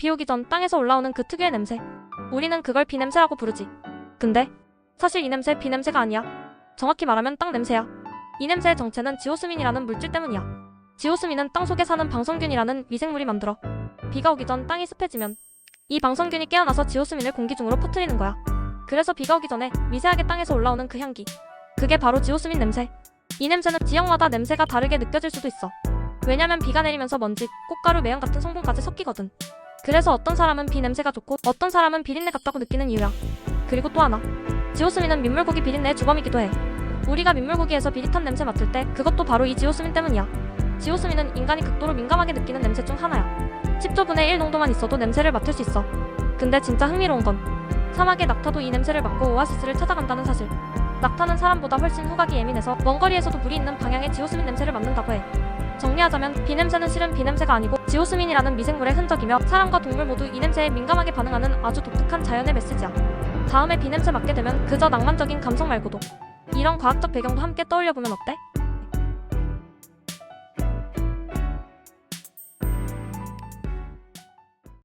비 오기 전 땅에서 올라오는 그 특유의 냄새. 우리는 그걸 비 냄새라고 부르지. 근데 사실 이 냄새 비 냄새가 아니야. 정확히 말하면 땅 냄새야. 이 냄새의 정체는 지오스민이라는 물질 때문이야. 지오스민은 땅 속에 사는 방성균이라는 미생물이 만들어. 비가 오기 전 땅이 습해지면 이 방성균이 깨어나서 지오스민을 공기 중으로 퍼뜨리는 거야. 그래서 비가 오기 전에 미세하게 땅에서 올라오는 그 향기. 그게 바로 지오스민 냄새. 이 냄새는 지역마다 냄새가 다르게 느껴질 수도 있어. 왜냐면 비가 내리면서 먼지, 꽃가루, 매연 같은 성분까지 섞이거든. 그래서 어떤 사람은 비 냄새가 좋고 어떤 사람은 비린내 같다고 느끼는 이유야. 그리고 또 하나. 지오스민은 민물고기 비린내의 주범이기도 해. 우리가 민물고기에서 비릿한 냄새 맡을 때 그것도 바로 이 지오스민 때문이야. 지오스민은 인간이 극도로 민감하게 느끼는 냄새 중 하나야. 10조분의 1 농도만 있어도 냄새를 맡을 수 있어. 근데 진짜 흥미로운 건 사막의 낙타도 이 냄새를 맡고 오아시스를 찾아간다는 사실. 낙타는 사람보다 훨씬 후각이 예민해서 먼 거리에서도 불이 있는 방향의 지오스민 냄새를 맡는다고 해. 정리하자면 비 냄새는 실은 비 냄새가 아니고 지오스민이라는 미생물의 흔적이며 사람과 동물 모두 이 냄새에 민감하게 반응하는 아주 독특한 자연의 메시지야. 다음에 비 냄새 맡게 되면 그저 낭만적인 감성 말고도 이런 과학적 배경도 함께 떠올려 보면 어때?